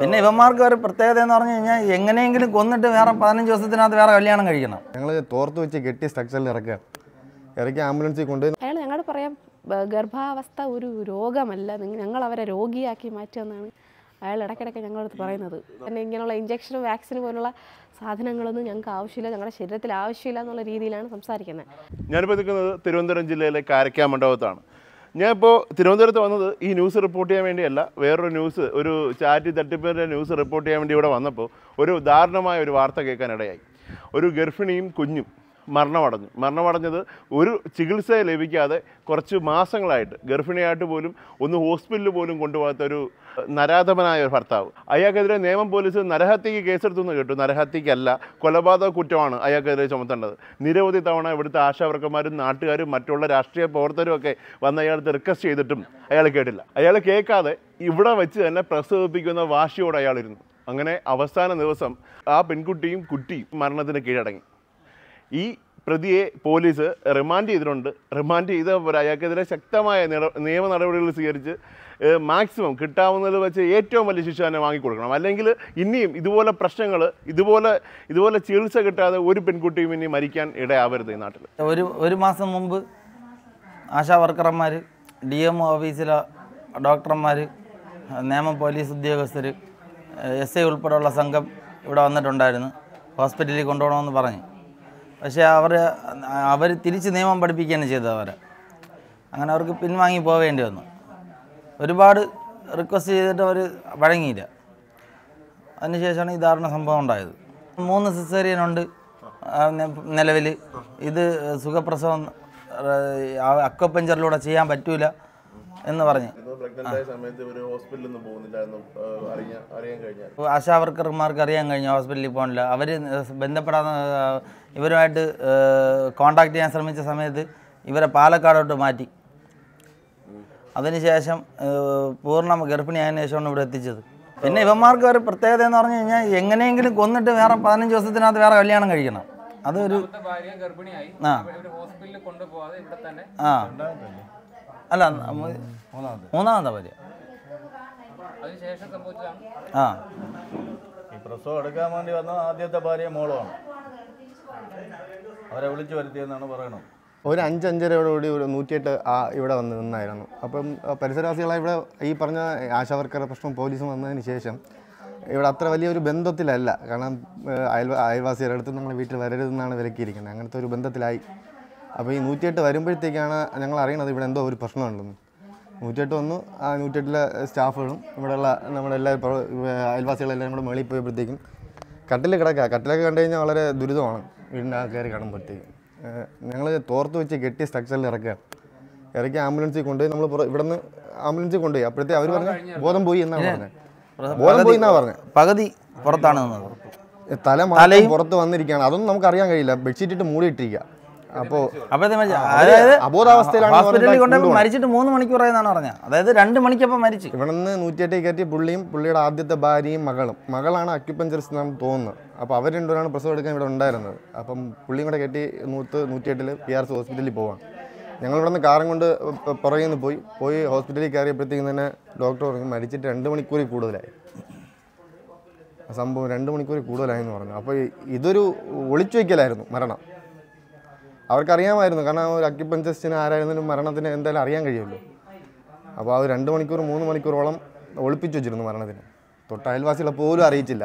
പിന്നെ ഇവന്മാർക്ക് ഒരു പ്രത്യേകത എന്ന് പറഞ്ഞു കഴിഞ്ഞാൽ എങ്ങനെയെങ്കിലും കൊന്നിട്ട് വേറെ പതിനഞ്ച് ദിവസത്തിനകത്ത് വേറെ കല്യാണം കഴിക്കണം. ഞങ്ങൾ തോർത്ത് വെച്ച് കെട്ടി സ്ട്രക്ചറിൽ ഇറക്കുക. ഇറക്കി ആംബുലൻസിൽ കൊണ്ട് അയാൾ ഞങ്ങളോട് പറയാം ഗർഭാവസ്ഥ ഒരു രോഗമല്ല. ഞങ്ങൾ അവരെ രോഗിയാക്കി മാറ്റുമെന്നാണ് അയാൾ ഇടയ്ക്കിടയ്ക്ക് ഞങ്ങളടുത്ത് പറയുന്നത്. പിന്നെ ഇങ്ങനെയുള്ള ഇഞ്ചക്ഷനും വാക്സിൻ പോലുള്ള സാധനങ്ങളൊന്നും ഞങ്ങൾക്ക് ആവശ്യമില്ല. ഞങ്ങളുടെ ശരീരത്തിൽ ആവശ്യമില്ല എന്നുള്ള രീതിയിലാണ് സംസാരിക്കുന്നത്. ഞാനിപ്പോൾ നിൽക്കുന്നത് തിരുവനന്തപുരം ജില്ലയിലെ കാരക്കാ മണ്ഡപത്താണ്. ഞാനിപ്പോൾ തിരുവനന്തപുരത്ത് വന്നത് ഈ ന്യൂസ് റിപ്പോർട്ട് ചെയ്യാൻ വേണ്ടിയല്ല. വേറൊരു ന്യൂസ് ഒരു ചാറ്റ് തട്ടിപ്പിന്റെ ന്യൂസ് റിപ്പോർട്ട് ചെയ്യാൻ വേണ്ടി ഇവിടെ വന്നപ്പോൾ ഒരു ദാരുണമായ ഒരു വാർത്ത കേൾക്കാനിടയായി ഒരു ഗർഭിണിയും കുഞ്ഞും മരണമടഞ്ഞു. മരണമടഞ്ഞത് ഒരു ചികിത്സ ലഭിക്കാതെ കുറച്ച് മാസങ്ങളായിട്ട് ഗർഭിണിയായിട്ട് പോലും ഒന്ന് ഹോസ്പിറ്റലിൽ പോലും കൊണ്ടുപോകാത്ത ഒരു നരാധമനായ ഒരു ഭർത്താവ്. അയാൾക്കെതിരെ നിയമം പോലീസ് നരഹത്യക്ക് കേസെടുത്തു എന്ന് കേട്ടു. നരഹത്യക്കല്ല കൊലപാതക കുറ്റമാണ് അയാൾക്കെതിരെ ചുമത്തേണ്ടത്. നിരവധി തവണ ഇവിടുത്തെ ആശാവർക്കന്മാരും നാട്ടുകാരും മറ്റുള്ള രാഷ്ട്രീയ പ്രവർത്തകരും ഒക്കെ വന്ന് അയാളത്ത് റിക്വസ്റ്റ് ചെയ്തിട്ടും അയാൾ കേട്ടില്ല. അയാൾ കേൾക്കാതെ ഇവിടെ വെച്ച് തന്നെ പ്രസവിപ്പിക്കുന്ന വാശിയോടെ അയാളിരുന്നു അങ്ങനെ അവസാന ദിവസം ആ പെൺകുട്ടിയും കുട്ടിയും മരണത്തിന് കീഴടങ്ങി. ഈ പ്രതിയെ പോലീസ് റിമാൻഡ് ചെയ്തിട്ടുണ്ട്. റിമാൻഡ് ചെയ്ത അയാൾക്കെതിരെ ശക്തമായ നിയമ നടപടികൾ സ്വീകരിച്ച് മാക്സിമം കിട്ടാവുന്നത് വെച്ച് ഏറ്റവും വലിയ ശിക്ഷ തന്നെ വാങ്ങിക്കൊടുക്കണം. അല്ലെങ്കിൽ ഇനിയും ഇതുപോലെ പ്രശ്നങ്ങൾ ഇതുപോലെ ഇതുപോലെ ചികിത്സ കിട്ടാതെ ഒരു പെൺകുട്ടിയും ഇനി മരിക്കാൻ ഇടയാവരുത് ഈ നാട്ടിൽ ഒരു ഒരു മാസം മുമ്പ് ആശാ വർക്കർമാർ ഡി എം ഓഫീസിലെ ഡോക്ടർമാർ നിയമ പോലീസ് ഉദ്യോഗസ്ഥർ എസ് ഐ ഉൾപ്പെടെയുള്ള സംഘം ഇവിടെ വന്നിട്ടുണ്ടായിരുന്നു. ഹോസ്പിറ്റലിൽ കൊണ്ടുപോകണമെന്ന് പറഞ്ഞ്. പക്ഷേ അവർ അവർ തിരിച്ച് നിയമം പഠിപ്പിക്കുകയാണ് ചെയ്തത് അവരെ. അങ്ങനെ അവർക്ക് പിൻവാങ്ങി പോവേണ്ടി വന്നു. ഒരുപാട് റിക്വസ്റ്റ് ചെയ്തിട്ട് അവർ വഴങ്ങിയില്ല. അതിനുശേഷമാണ് ഈ ദാരുണ സംഭവം ഉണ്ടായത്. മൂന്ന് സിസേറിയനുണ്ട് നിലവിൽ ഇത് സുഖപ്രസവം അക്വപ്പഞ്ചറിലൂടെ ചെയ്യാൻ പറ്റൂല എന്ന് പറഞ്ഞ്. സമയത്ത് ഒരു ഹോസ്പിറ്റലിൽ നിന്ന് പോകുന്നില്ലായിരുന്നു. അറിയാൻ കഴിഞ്ഞാൽ ആശാ വർക്കർമാർക്ക് അറിയാൻ കഴിഞ്ഞു ഹോസ്പിറ്റലിൽ പോകണില്ല അവർ ബന്ധപ്പെടാൻ ഇവരുമായിട്ട് കോണ്ടാക്ട് ചെയ്യാൻ ശ്രമിച്ച സമയത്ത് ഇവരെ പാലക്കാടോട്ട് മാറ്റി. അതിനുശേഷം പൂർണ ഗർഭിണിയായതിനു ശേഷമാണ് ഇവിടെ എത്തിച്ചത്. പിന്നെ ഇവന്മാർക്ക് ഒരു പ്രത്യേകത എന്ന് പറഞ്ഞു കഴിഞ്ഞാൽ എങ്ങനെയെങ്കിലും കൊന്നിട്ട് വേറെ പതിനഞ്ച് ദിവസത്തിനകത്ത് വേറെ കല്യാണം കഴിക്കണം. അതൊരു ആ. അല്ല മൂന്നാമത്. മൂന്നാമത്തെ ഭാര്യ ആ. ഈ പ്രസവം എടുക്കാൻ വേണ്ടി വന്ന ആദ്യത്തെ ഭാര്യ മോളാണ് അവരെ വിളിച്ചു വരുത്തിയെന്നാണ് പറയണത്. ഒരു അഞ്ച് അഞ്ചരയോടുകൂടി ഒരു നൂറ്റിയെട്ട് ആ ഇവിടെ വന്ന് നിന്നായിരുന്നു. അപ്പം പരിസരവാസികളെ ഇവിടെ ഈ പറഞ്ഞ ആശാവർക്കറുടെ പ്രശ്നം പോലീസും വന്നതിന് ശേഷം ഇവിടെ അത്ര വലിയൊരു ബന്ധത്തിലല്ല. കാരണം അയൽ അയൽവാസികളുടെ അടുത്ത് ഞങ്ങൾ വീട്ടിൽ വരരുതെന്നാണ് വിലക്കിയിരിക്കുന്നത്. അങ്ങനത്തെ ഒരു ബന്ധത്തിലായി. അപ്പോൾ ഈ നൂറ്റിയെട്ട് വരുമ്പോഴത്തേക്കാണ് ഞങ്ങൾ അറിയണത് ഇവിടെ എന്തോ ഒരു പ്രശ്നമുണ്ടെന്ന്. നൂറ്റിയെട്ട് വന്നു ആ നൂറ്റിയെട്ടിലെ സ്റ്റാഫുകളും ഇവിടെയുള്ള നമ്മുടെ എല്ലാ പ്രവ- അയൽവാസികളെല്ലാം കൂടെ മേളിൽ പോയപ്പോഴത്തേക്കും കട്ടിൽ കിടക്കുക കട്ടിലൊക്കെ കണ്ടു കഴിഞ്ഞാൽ വളരെ ദുരിതമാണ് വീടിന്റെ ആ കയറി കാണുമ്പോഴത്തേക്കും. ഞങ്ങൾ തോർത്ത് വെച്ച് കെട്ടി സ്ട്രക്ചറിൽ ഇറക്കുക. ഇറക്കി ആംബുലൻസിൽ കൊണ്ടുപോയി നമ്മൾ ഇവിടെ നിന്ന് ആംബുലൻസിൽ കൊണ്ടുപോയി. അപ്പോഴത്തെ അവർ പറഞ്ഞു ബോധം പോയി എന്നാണ് പറഞ്ഞത്. ബോധം പോയി എന്നാണ് പറഞ്ഞത്. പകുതി പുറത്താണ് തല പുറത്ത് വന്നിരിക്കുകയാണ്. അതൊന്നും നമുക്ക് അറിയാൻ കഴിയില്ല. ബെഡ്ഷീറ്റ് ഇട്ട് മൂടിയിട്ടിരിക്കുക. മരിച്ച അതായത് അബോധാവസ്ഥയിലാണ് ഹോസ്പിറ്റലിൽ കൊണ്ടുപോയി. മരിച്ചിട്ട് മൂന്ന് മണിക്കൂർ ആയെന്നാണ് പറഞ്ഞത്. അതായത് രണ്ട് മണിക്കപ്പം മരിച്ചു. ഇവിടെ നിന്ന് നൂറ്റിയെട്ടിൽ കയറ്റി പുള്ളിയും പുള്ളിയുടെ ആദ്യത്തെ ഭാര്യയും മകളും. മകളാണ് അക്യുപഞ്ചറിസ്റ്റ് എന്ന് തോന്നുന്നത്. അപ്പോൾ അവർ രണ്ടുപേരാണ് പ്രസവം എടുക്കാൻ ഇവിടെ ഉണ്ടായിരുന്നത്. അപ്പം പുള്ളിയും കൂടെ കയറ്റി നൂത്ത് നൂറ്റിയെട്ടിൽ പി ആർ സി ഹോസ്പിറ്റലിൽ പോവാണ് ഞങ്ങൾ ഇവിടെ നിന്ന് കാറും കൊണ്ട് പുറകിൽ നിന്ന് പോയി. പോയി ഹോസ്പിറ്റലിൽ കയറിയപ്പോഴത്തേക്കും തന്നെ ഡോക്ടർ പറഞ്ഞു മരിച്ചിട്ട് രണ്ട് മണിക്കൂറിൽ കൂടുതലായി. ആ സംഭവം രണ്ട് മണിക്കൂറിൽ കൂടുതലായി എന്ന് പറഞ്ഞു. അപ്പോൾ ഇതൊരു ഒളിച്ചു വയ്ക്കലായിരുന്നു മരണം. അവർക്കറിയാമായിരുന്നു. കാരണം ഒരു അക്യുപഞ്ചസ്റ്റിന് ആരായിരുന്നാലും മരണത്തിന് എന്തായാലും അറിയാൻ കഴിയുമല്ലോ. അപ്പോൾ ആ ഒരു രണ്ട് മണിക്കൂർ മൂന്ന് മണിക്കൂറോളം ഒളിപ്പിച്ചു വെച്ചിരുന്നു മരണത്തിന്. തൊട്ട് അയൽവാസികളെ പോലും അറിയിച്ചില്ല.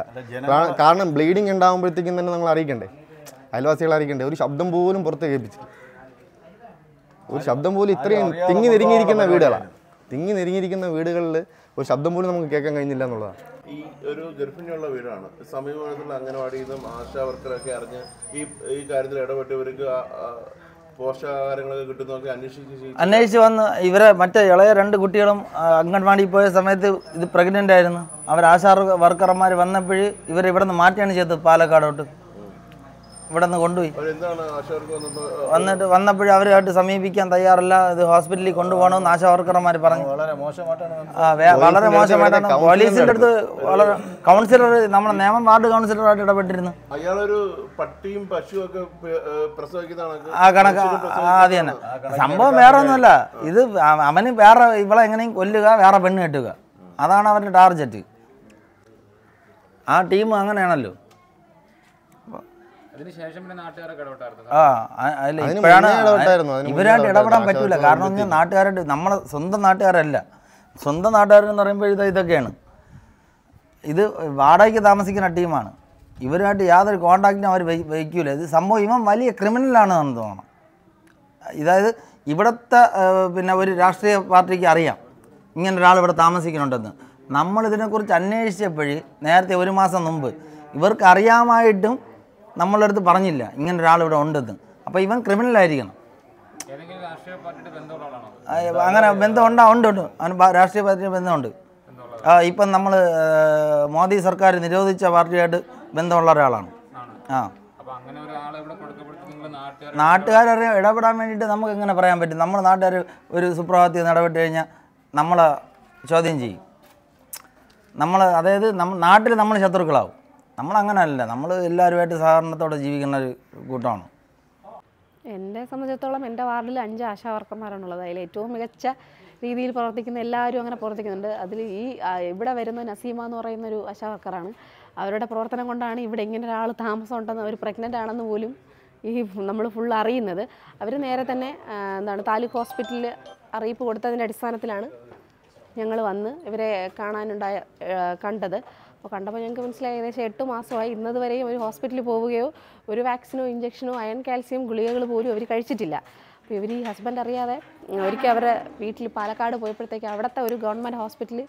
കാരണം ബ്ലീഡിങ് ഉണ്ടാകുമ്പോഴത്തേക്കും തന്നെ നമ്മൾ അറിയിക്കണ്ടേ? അയൽവാസികളെ അറിയിക്കണ്ടേ? ഒരു ശബ്ദം പോലും പുറത്ത് കേൾപ്പിച്ചു ഒരു ശബ്ദം പോലും ഇത്രയും തിങ്ങി നെരുങ്ങിയിരിക്കുന്ന വീടുകളാണ് തിങ്ങി നെരുങ്ങിയിരിക്കുന്ന വീടുകളിൽ ഒരു ശബ്ദം പോലും നമുക്ക് കേൾക്കാൻ കഴിഞ്ഞില്ല എന്നുള്ളതാണ്. ഈ ഒരു ഗർഭിണിയുള്ള വീടാണ്. സമീപത്തുള്ള അംഗനവാടിയിൽ നിന്നും ആശാ വർക്കറൊക്കെ അറിഞ്ഞ് ഈ ഈ കാര്യത്തിൽ ഇടപെട്ട് ഇവർക്ക് ആ- ആ പോഷകാഹാരങ്ങളൊക്കെ കിട്ടുന്നൊക്കെ അന്വേഷിച്ച് ചെയ്ത്. അന്വേഷിച്ച് വന്ന് ഇവരെ മറ്റേ ഇളയ രണ്ട് കുട്ടികളും അംഗൻവാടി അംഗൻവാടിയിൽ പോയ സമയത്ത് ഇത് പ്രഗ്നന്റ് ആയിരുന്നു. അവർ ആശാ വർക്കർമാർ വന്നപ്പോൾ ഇവരെ ഇവിടെ നിന്ന് മാറ്റിയാണ് ചെയ്തത് പാലക്കാടോട്ട്. ഇവിടെ നിന്ന് കൊണ്ടുപോയി വന്നിട്ട് വന്നപ്പോഴും അവരുമായിട്ട് സമീപിക്കാൻ തയ്യാറല്ല. ഇത് ഹോസ്പിറ്റലിൽ കൊണ്ടുപോകണമെന്ന് ആശാ വർക്കർമാർ പറഞ്ഞു. വളരെ മോശമായിട്ടാണ് പോലീസിന്റെ അടുത്ത് വളരെ കൗൺസിലർ നമ്മുടെ നിയമം വാർഡ് കൗൺസിലറായിട്ട് ഇടപെട്ടിരുന്നു. പട്ടിയും പശുവും ഒക്കെ പ- ഏ, പ്രസവിക്കുന്ന ആ കണക്ക് ആ, അത് തന്നെ. സംഭവം വേറെ ഒന്നുമല്ല ഇത് അവന് വേറെ ഇവളെ എങ്ങനെയും കൊല്ലുക വേറെ പെണ്ണ് കെട്ടുക. അതാണ് അവരുടെ ടാർഗറ്റ് ആ ടീം അങ്ങനെയാണല്ലോ അതിനുശേഷം പിന്നെ നാട്ടുകാരൊക്കെ ഇടപെട്ടായിരുന്നു ആ അല്ല ഇപ്പോഴാണ് ഇവരായിട്ട് ഇടപെടാൻ പറ്റൂല. കാരണം വെച്ചാൽ നാട്ടുകാരായിട്ട് നമ്മളെ സ്വന്തം നാട്ടുകാരല്ല. സ്വന്തം നാട്ടുകാരെന്ന് പറയുമ്പോൾ ഇത് ഇതൊക്കെയാണ്. ഇത് വാടകയ്ക്ക് താമസിക്കുന്ന ടീമാണ്. ഇവരുമായിട്ട് യാതൊരു കോണ്ടാക്റ്റിനും അവർ വയ്ക്കൂല ഇത് സംഭവം ഇവൻ വലിയ ക്രിമിനലാണെന്ന് തോന്നണം ഇതായത് ഇവിടുത്തെ പിന്നെ ഒരു രാഷ്ട്രീയ പാർട്ടിക്ക് അറിയാം. ഇങ്ങനെ ഒരാൾ ഇവിടെ താമസിക്കുന്നുണ്ടെന്ന്. നമ്മളിതിനെക്കുറിച്ച് അന്വേഷിച്ചപ്പോഴേ അന്വേഷിച്ചപ്പോഴ് നേരത്തെ ഒരു മാസം മുമ്പ് ഇവർക്ക് അറിയാമായിട്ടും നമ്മളടുത്ത് പറഞ്ഞില്ല ഇങ്ങനെ ഒരാൾ ഇവിടെ ഉണ്ടെന്ന്. അപ്പോൾ ഇവൻ ക്രിമിനലായിരിക്കണം. ഏതെങ്കിലും രാഷ്ട്രീയ പാർട്ടിയുടെ ബന്ധമുള്ള ആളാണോ ആ, അങ്ങനെ ബന്ധമുണ്ട് ഉണ്ട് ഉണ്ട്. അവന് രാഷ്ട്രീയ പാർട്ടിയുടെ ബന്ധമുണ്ട്. ആ ഇപ്പം നമ്മൾ മോദി സർക്കാർ നിരോധിച്ച പാർട്ടിയായിട്ട് ബന്ധമുള്ള ഒരാളാണ്. ആ. നാട്ടുകാരെ ഇടപെടാൻ വേണ്ടിയിട്ട് നമുക്ക് എങ്ങനെ പറയാൻ പറ്റും? നമ്മൾ നാട്ടുകാർ ഒരു സുപ്രഭാതത്തിൽ ഇടപെട്ട് കഴിഞ്ഞാൽ നമ്മളെ ചോദ്യം ചെയ്യും. നമ്മൾ അതായത് നമ്മൾ നാട്ടിൽ നമ്മൾ ശത്രുക്കളാവും. നമ്മൾ അങ്ങനെയല്ല നമ്മൾ എല്ലാവരുമായിട്ട് സഹകരണത്തോടെ ജീവിക്കുന്ന ഒരു കൂട്ടമാണ്. എന്നെ സംബന്ധിച്ചിടത്തോളം എന്റെ വാർഡിൽ അഞ്ച് ആശാ വർക്കർമാരാണുള്ളത് അതിൽ ഏറ്റവും മികച്ച രീതിയിൽ പ്രവർത്തിക്കുന്ന എല്ലാവരും അങ്ങനെ പ്രവർത്തിക്കുന്നുണ്ട്. അതിൽ ഈ ഇവിടെ വരുന്ന നസീമ എന്ന് പറയുന്ന ഒരു ആശാ വർക്കറാണ് അവരുടെ പ്രവർത്തനം കൊണ്ടാണ് ഇവിടെ ഇങ്ങനെ ഒരാൾ താമസം ഉണ്ടെന്ന് അവർ പ്രഗ്നന്റ് ആണെന്ന് പോലും ഈ നമ്മൾ ഫുൾ അറിയുന്നത്. അവർ നേരെ തന്നെ എന്താണ് താലൂക്ക് ഹോസ്പിറ്റലിൽ അറിയിപ്പ് കൊടുത്തതിന്റെ അടിസ്ഥാനത്തിലാണ് ഞങ്ങൾ വന്ന് ഇവരെ കാണാനുണ്ടായ കണ്ടത്. അപ്പോൾ കണ്ടപ്പോൾ ഞങ്ങൾക്ക് മനസ്സിലായി ഏകദേശം എട്ട് മാസമായി ഇന്നത് വരെയും ഒരു ഹോസ്പിറ്റലിൽ പോവുകയോ ഒരു വാക്സിനോ ഇഞ്ചക്ഷനോ അയൺ കാൽസ്യം ഗുളികകൾ പോലും അവർ കഴിച്ചിട്ടില്ല. അപ്പോൾ ഇവർ ഈ ഹസ്ബൻഡ് അറിയാതെ ഒരിക്കൽ അവരെ വീട്ടിൽ പാലക്കാട് പോയപ്പോഴത്തേക്ക് അവിടുത്തെ ഒരു ഗവൺമെന്റ് ഹോസ്പിറ്റലിൽ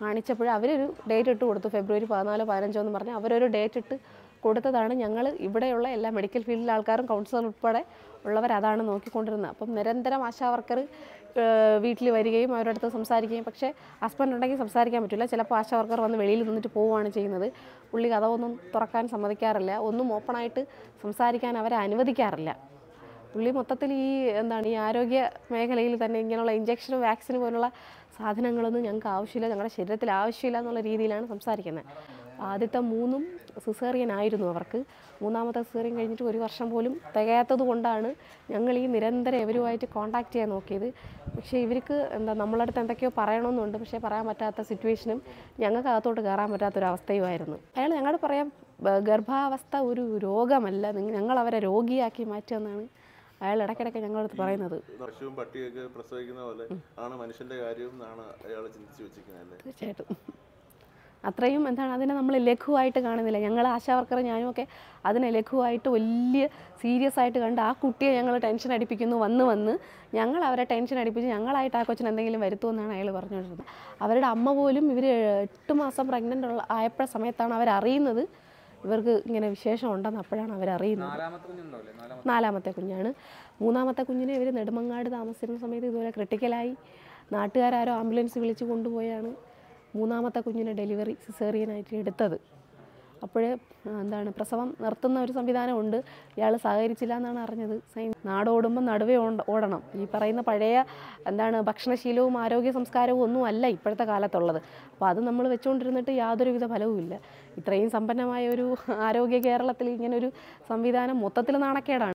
കാണിച്ചപ്പോൾ അവരൊരു ഡേറ്റ് ഇട്ട് കൊടുത്തു. ഫെബ്രുവരി പതിനാലോ പതിനഞ്ചോ എന്ന് പറഞ്ഞ് അവരൊരു ഡേറ്റ് ഇട്ട് കൊടുത്തതാണ്. ഞങ്ങൾ ഇവിടെയുള്ള എല്ലാ മെഡിക്കൽ ഫീൽഡിലെ ആൾക്കാരും കൗൺസിലർ ഉൾപ്പെടെ ഉള്ളവർ അതാണ് നോക്കിക്കൊണ്ടിരുന്നത്. അപ്പം നിരന്തരം ആശാ വർക്കർ വീട്ടിൽ വരികയും അവരുടെ അടുത്ത് സംസാരിക്കുകയും പക്ഷേ ഹസ്ബൻഡ് ഉണ്ടെങ്കിൽ സംസാരിക്കാൻ പറ്റില്ല. ചിലപ്പോൾ ആശാ വർക്കർ വന്ന് വെളിയിൽ നിന്നിട്ട് പോവുകയാണ് ചെയ്യുന്നത്. പുള്ളി ഒന്നും തുറക്കാൻ സമ്മതിക്കാറില്ല. ഒന്നും ഓപ്പണായിട്ട് സംസാരിക്കാൻ അവരെ അനുവദിക്കാറില്ല. പുള്ളി മൊത്തത്തിൽ ഈ എന്താണ് ഈ ആരോഗ്യ മേഖലയിൽ തന്നെ ഇങ്ങനെയുള്ള ഇഞ്ചക്ഷനും വാക്സിനും പോലുള്ള സാധനങ്ങളൊന്നും ഞങ്ങൾക്ക് ആവശ്യമില്ല. ഞങ്ങളുടെ ശരീരത്തിൽ ആവശ്യമില്ല എന്നുള്ള രീതിയിലാണ് സംസാരിക്കുന്നത്. ആദ്യത്തെ മൂന്നും സിസേറിയൻ ആയിരുന്നു അവർക്ക്. മൂന്നാമത്തെ സിസേറിയൻ കഴിഞ്ഞിട്ട് ഒരു വർഷം പോലും തികയാത്തത് കൊണ്ടാണ് ഞങ്ങൾ ഈ നിരന്തരം ഇവരുമായിട്ട് കോൺടാക്ട് ചെയ്യാൻ നോക്കിയത്. പക്ഷേ ഇവർക്ക് എന്താ നമ്മളടുത്ത് എന്തൊക്കെയോ പറയണമെന്നുണ്ട്. പക്ഷേ പറയാൻ പറ്റാത്ത സിറ്റുവേഷനും ഞങ്ങൾക്ക് അകത്തോട്ട് കയറാൻ പറ്റാത്തൊരവസ്ഥയുമായിരുന്നു. അയാൾ ഞങ്ങളോട് പറയാം ഗർഭാവസ്ഥ ഒരു രോഗമല്ല. ഞങ്ങളവരെ ഞങ്ങൾ അവരെ രോഗിയാക്കി മാറ്റുമെന്നാണ് അയാൾ ഇടയ്ക്കിടയ്ക്ക് ഞങ്ങളടുത്ത് പറയുന്നത്. പശുവും പട്ടിയൊക്കെ പ്രസവിക്കുന്ന പോലെ ആണ് മനുഷ്യന്റെ കാര്യവും അയാൾ ചിന്തിച്ചു വെച്ചിരിക്കുന്നത് തീർച്ചയായിട്ടും. അത്രയും എന്താണ് അതിനെ നമ്മൾ ലഘുവായിട്ട് കാണുന്നില്ല. ഞങ്ങൾ ആശാവർക്കർ ഞാനും ഒക്കെ അതിനെ ലഘുവായിട്ട് വലിയ സീരിയസ് ആയിട്ട് കണ്ട് ആ കുട്ടിയെ ഞങ്ങൾ ടെൻഷൻ അടിപ്പിക്കുന്നു വന്ന് വന്ന് ഞങ്ങൾ അവരെ ടെൻഷൻ അടിപ്പിച്ച് ഞങ്ങളായിട്ട് ആ കൊച്ചിന് എന്തെങ്കിലും വരുത്തുമെന്നാണ് അയാൾ പറഞ്ഞുകൊണ്ടിരുന്നത്. അവരുടെ അമ്മ പോലും ഇവർ എട്ട് മാസം പ്രഗ്നന്റ് ഉള്ള ആയപ്പോഴ സമയത്താണ് അവരറിയുന്നത് ഇവർക്ക് ഇങ്ങനെ വിശേഷം ഉണ്ടെന്ന് അപ്പോഴാണ് അവരറിയുന്നത് നാലാമത്തെ കുഞ്ഞാണ്. മൂന്നാമത്തെ കുഞ്ഞിനെ ഇവർ നെടുമങ്ങാട് താമസിക്കുന്ന സമയത്ത് ഇതുപോലെ ക്രിട്ടിക്കലായി നാട്ടുകാരോ ആംബുലൻസ് വിളിച്ച് കൊണ്ടുപോയാണ്. മൂന്നാമത്തെ കുഞ്ഞിനെ ഡെലിവറി സിസേറിയനായിട്ട് എടുത്തത്. അപ്പോൾ എന്താണ് പ്രസവം നിർത്തുന്ന ഒരു സംവിധാനമുണ്ട്. ഇയാൾ സഹകരിച്ചില്ല എന്നാണ് അറിഞ്ഞത്. സൈൻ നാടോടുമ്പോൾ നടുവേ ഓടണം. ഈ പറയുന്ന പഴയ എന്താണ് ഭക്ഷണശീലവും ആരോഗ്യ സംസ്കാരവും ഒന്നും അല്ല ഇപ്പോഴത്തെ കാലത്തുള്ളത്. അപ്പോൾ അത് നമ്മൾ വെച്ചുകൊണ്ടിരുന്നിട്ട് യാതൊരുവിധ ഫലവുമില്ല ഇത്രയും സമ്പന്നമായ ഒരു ആരോഗ്യ കേരളത്തിൽ ഇങ്ങനൊരു സംവിധാനം മൊത്തത്തിൽ നാണക്കേടാണ്.